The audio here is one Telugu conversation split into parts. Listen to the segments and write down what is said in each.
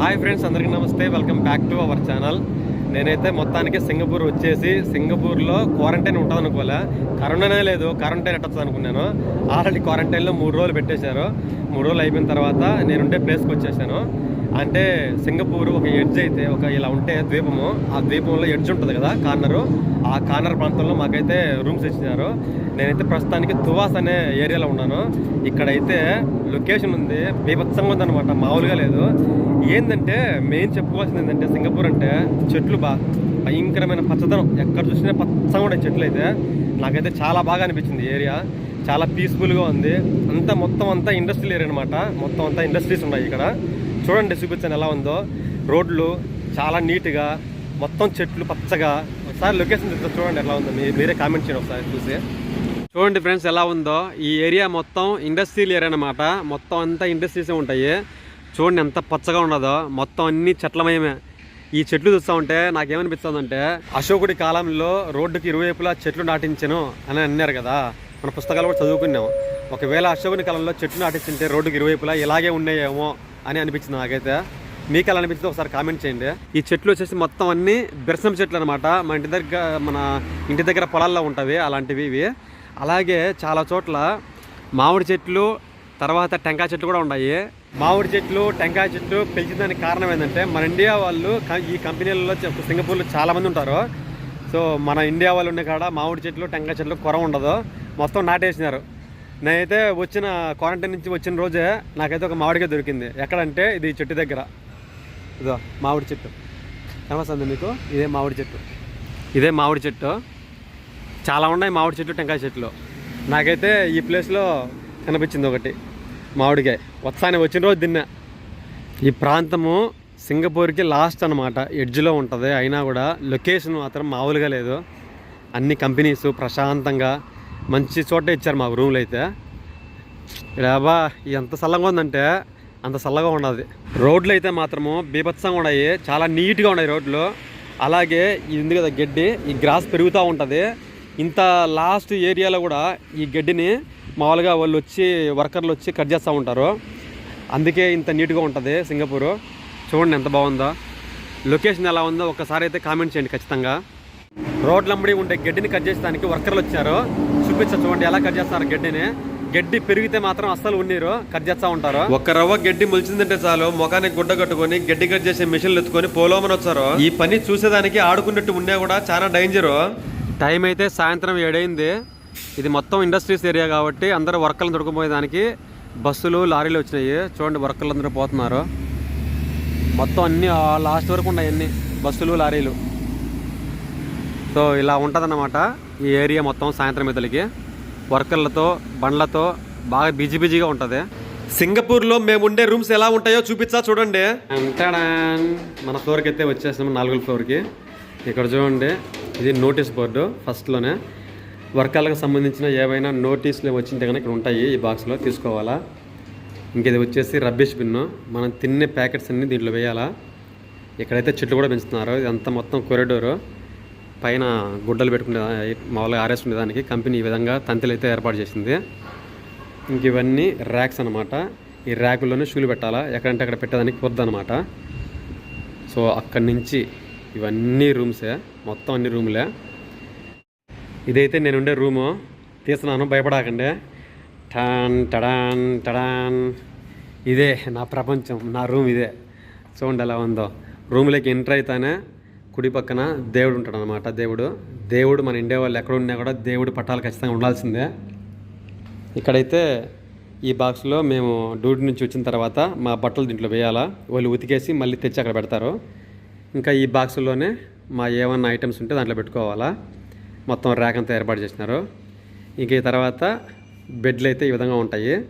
హాయ్ ఫ్రెండ్స్ అందరికీ నమస్తే. Welcome back to our channel నేనైతే మొత్తానికి సింగపూర్ వచ్చేసి సింగపూర్లో క్వారంటైన్ ఉంటుంది అనుకోలే కరోనానే లేదు క్వారంటైన్ ఎట్టచ్చు అనుకున్నాను. ఆల్రెడీ క్వారంటైన్లో మూడు రోజులు పెట్టేశారు. మూడు రోజులు అయిపోయిన తర్వాత నేనుండే ప్లేస్కి వచ్చేసాను. అంటే సింగపూర్ ఒక ఎడ్జ్ అయితే ఒక ఇలా ఉంటే ద్వీపము ఆ ద్వీపంలో ఎడ్జ్ ఉంటుంది కదా కార్నరు. ఆ కార్నర్ ప్రాంతంలో మాకైతే రూమ్స్ ఇచ్చినారు. నేనైతే ప్రస్తుతానికి తువాస్ అనే ఏరియాలో ఉన్నాను. ఇక్కడైతే లొకేషన్ ఉంది. బీభత్సంగా ఉందన్నమాట మామూలుగా లేదు. ఏంటంటే మెయిన్ చెప్పుకోవాల్సింది ఏంటంటే సింగపూర్ అంటే చెట్లు బా భయంకరమైన పచ్చదనం. ఎక్కడ చూసినా పచ్చగా ఉండే చెట్లు అయితే. నాకైతే చాలా బాగా అనిపించింది ఏరియా. చాలా పీస్ఫుల్గా ఉంది. అంతా మొత్తం అంతా ఇండస్ట్రియల్ ఏరియా అనమాట మొత్తం అంతా ఇండస్ట్రీస్ ఉన్నాయి ఇక్కడ. చూడండి చూపించాను ఎలా ఉందో. రోడ్లు చాలా నీట్గా మొత్తం చెట్లు పచ్చగా. ఒకసారి లొకేషన్ చెప్తే చూడండి ఎలా ఉందో. మీ- మీరే కామెంట్ చేయండి ఒకసారి చూసి. చూడండి ఫ్రెండ్స్ ఎలా ఉందో. ఈ ఏరియా మొత్తం ఇండస్ట్రియల్ ఏరియా అనమాట మొత్తం అంతా ఇండస్ట్రీసే ఉంటాయి. చూడండి ఎంత పచ్చగా ఉన్నదో. మొత్తం అన్ని చెట్లమయమే ఈ చెట్లు చూస్తూ ఉంటే నాకేమనిపిస్తుందంటే అశోకుడి కాలంలో రోడ్డుకి ఇరువైపులా చెట్లు నాటించను అని అన్నారు కదా. మన పుస్తకాలు కూడా చదువుకున్నాం. ఒకవేళ అశోకుని కాలంలో చెట్లు నాటించుంటే రోడ్డుకి ఇరువైపులా ఇలాగే ఉన్నాయేమో అని అనిపించింది నాకైతే. మీకు ఎలా అనిపించింది ఒకసారి కామెంట్ చేయండి. ఈ చెట్లు వచ్చేసి మొత్తం అన్ని బిరసం చెట్లు అనమాట మన ఇంటి దగ్గర మన ఇంటి దగ్గర పొలాల్లో ఉంటవి అలాంటివి ఇవి. అలాగే చాలా చోట్ల మామిడి చెట్లు తర్వాత టెంకాయ చెట్లు కూడా ఉన్నాయి. మామిడి చెట్లు టెంకాయ చెట్లు పెంచడానికి కారణం ఏంటంటే మన ఇండియా వాళ్ళు ఈ కంపెనీలలో సింగపూర్లో చాలామంది ఉంటారు. సో మన ఇండియా వాళ్ళు ఉండే కాడ మామిడి చెట్లు టెంకాయ చెట్లు కొర ఉండదు. మొత్తం నాటేసినారు. నేనైతే వచ్చిన క్వారంటైన్ నుంచి వచ్చిన రోజే నాకైతే ఒక మామిడికాయ దొరికింది. ఎక్కడంటే ఇది చెట్టు దగ్గర. ఇదో మామిడి చెట్టు. కనవస్తుంది మీకు? ఇదే మామిడి చెట్టు. ఇదే మామిడి చెట్టు. చాలా ఉన్నాయి మామిడి చెట్లు టెంకాయ చెట్లు. నాకైతే ఈ ప్లేస్లో కనిపించింది ఒకటి. మామిడికాయ. వత్సాని వచ్చిన రోజు తిన్నా. ఈ ప్రాంతము సింగపూర్కి లాస్ట్ అనమాట ఎడ్జ్లో ఉంటుంది. అయినా కూడా లొకేషన్ మాత్రం మామూలుగా లేదు. అన్ని కంపెనీస్ ప్రశాంతంగా మంచి చోట ఇచ్చారు మాకు రూమ్లు అయితే. ఇక్కడ ఎంత చల్లగా ఉందంటే అంత చల్లగా ఉండదు రోడ్లు అయితే మాత్రము బీభత్సంగా ఉన్నాయి. చాలా నీట్గా ఉన్నాయి రోడ్లు. అలాగే ఇది ఉంది కదా గడ్డి ఈ గ్రాస్ పెరుగుతూ ఉంటుంది. ఇంత లాస్ట్ ఏరియాలో కూడా ఈ గడ్డిని మామూలుగా వాళ్ళు వచ్చి వర్కర్లు వచ్చి కట్ చేస్తూ ఉంటారు. అందుకే ఇంత నీట్గా ఉంటుంది సింగపూరు. చూడండి ఎంత బాగుందో. లొకేషన్ ఎలా ఉందో ఒకసారి అయితే కామెంట్ చేయండి ఖచ్చితంగా. రోడ్లంబడి ఉండే గడ్డిని కట్ చేసేదానికి వర్కర్లు వచ్చారు. చూపించచ్చు చూడండి ఎలా కట్ చేస్తారు గడ్డిని. గడ్డి పెరిగితే మాత్రం అస్సలు ఉన్నీరు కట్ చేస్తూ ఉంటారు. ఒక్క రవ్వ గడ్డి మొలిచిందంటే చాలు ముఖానికి గుడ్డ కట్టుకొని గడ్డి కట్ చేసే మిషన్లు ఎత్తుకొని పోలోమని వచ్చారు. ఈ పని చూసేదానికి ఆడుకున్నట్టు ఉన్నా కూడా చాలా డేంజర్. టైం అయితే సాయంత్రం ఏడైంది. ఇది మొత్తం ఇండస్ట్రీస్ ఏరియా కాబట్టి అందరూ వర్కర్లను దొడుకుపోయేదానికి బస్సులు లారీలు వచ్చినాయి. చూడండి వర్కర్లు అందరూ పోతున్నారు. మొత్తం అన్ని లాస్ట్ వరకు ఉన్నాయి అన్ని బస్సులు లారీలు. సో ఇలా ఉంటుందన్నమాట. ఈ ఏరియా మొత్తం సాయంత్రం ఇతలకి వర్కర్లతో బండ్లతో బాగా బిజీ బిజీగా ఉంటుంది. సింగపూర్లో మేము ఉండే రూమ్స్ ఎలా ఉంటాయో చూపించా చూడండి. మన ఫ్లోర్కి అయితే వచ్చేసాము నాలుగు ఫ్లోర్కి. ఇక్కడ చూడండి ఇది నోటీస్ బోర్డు ఫస్ట్లోనే. వర్కర్లకు సంబంధించిన ఏవైనా నోటీసులు వచ్చింటే కనుక ఇక్కడ ఉంటాయి ఈ బాక్స్లో తీసుకోవాలా. ఇంక ఇది వచ్చేసి రబ్బిష్ బిన్ను. మనం తినే ప్యాకెట్స్ అన్ని దీంట్లో వేయాలా. ఇక్కడైతే చెట్లు కూడా పెంచుతున్నారు. ఇదంతా మొత్తం కొరిడోరు పైన గుడ్డలు పెట్టుకునే మామూలుగా ఆరేసుకునే దానికి కంపెనీ ఈ విధంగా తంతులు అయితే ఏర్పాటు చేసింది. ఇంక ఇవన్నీ ర్యాక్స్ అనమాట ఈ ర్యాకుల్లోనే షూలు పెట్టాలా? ఎక్కడంటే అక్కడ పెట్టేదానికి కుదరదనమాట సో అక్కడి నుంచి ఇవన్నీ రూమ్సే. మొత్తం అన్ని రూములే. ఇదైతే నేను ఉండే రూము. తీస్తున్నాను భయపడకండి. టాన్ టడాన్ టడాన్. ఇదే నా ప్రపంచం నా రూమ్ ఇదే. చూడండి ఎలా ఉందో. రూమ్లోకి ఎంటర్ అయితేనే కుడి పక్కన దేవుడు ఉంటాడు అనమాట దేవుడు దేవుడు మన ఇండియా వాళ్ళు ఎక్కడ ఉన్నా కూడా దేవుడు పట్టాలు ఖచ్చితంగా ఉండాల్సిందే. ఇక్కడైతే ఈ బాక్స్లో మేము డ్యూటీ నుంచి వచ్చిన తర్వాత మా బట్టలు దీంట్లో వేయాలా? వాళ్ళు ఉతికేసి మళ్ళీ తెచ్చి అక్కడ పెడతారు. ఇంకా ఈ బాక్సుల్లోనే మా ఏమన్నా ఐటమ్స్ ఉంటే దాంట్లో పెట్టుకోవాలా? మొత్తం ర్యాక్ అంతా ఏర్పాటు చేసినారు. ఇంక ఈ తర్వాత బెడ్లు అయితే ఈ విధంగా ఉంటాయి.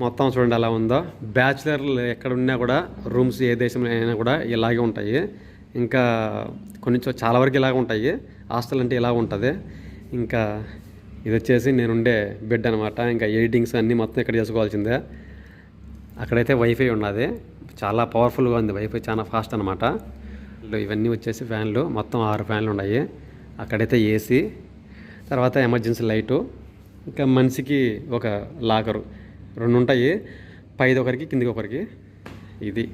మొత్తం చూడండి అలా ఉందో? బ్యాచిలర్లు ఎక్కడ ఉన్నా కూడా రూమ్స్ ఏ దేశంలో అయినా కూడా ఇలాగే ఉంటాయి. ఇంకా కొన్ని చాలా వరకు ఇలాగ ఉంటాయి. హాస్టల్ అంటే ఇలా ఉంటుంది. ఇంకా ఇది వచ్చేసి నేనుండే బెడ్ అనమాట ఇంకా ఎడిటింగ్స్ అన్నీ మొత్తం ఇక్కడ చేసుకోవాల్సిందే. అక్కడైతే వైఫై ఉన్నది. చాలా పవర్ఫుల్గా ఉంది. వైఫై చాలా ఫాస్ట్ అనమాట ఇవన్నీ వచ్చేసి ఫ్యాన్లు. మొత్తం ఆరు ఫ్యాన్లు ఉన్నాయి. అక్కడైతే ఏసీ. తర్వాత ఎమర్జెన్సీ లైటు. ఇంకా మనిషికి ఒక లాకరు. రెండు ఉంటాయి. పైది ఒకరికి కిందికి ఒకరికి ఇది.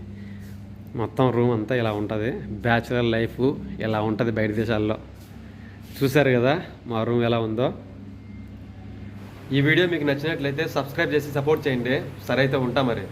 మొత్తం రూమ్ అంతా ఇలా ఉంటుంది. బ్యాచులర్ లైఫ్ ఇలా ఉంటుంది బయట దేశాల్లో. చూశారు కదా మా రూమ్ ఎలా ఉందో. ఈ వీడియో మీకు నచ్చినట్లయితే సబ్స్క్రైబ్ చేసి సపోర్ట్ చేయండి. సరే అయితే ఉంటా మరి.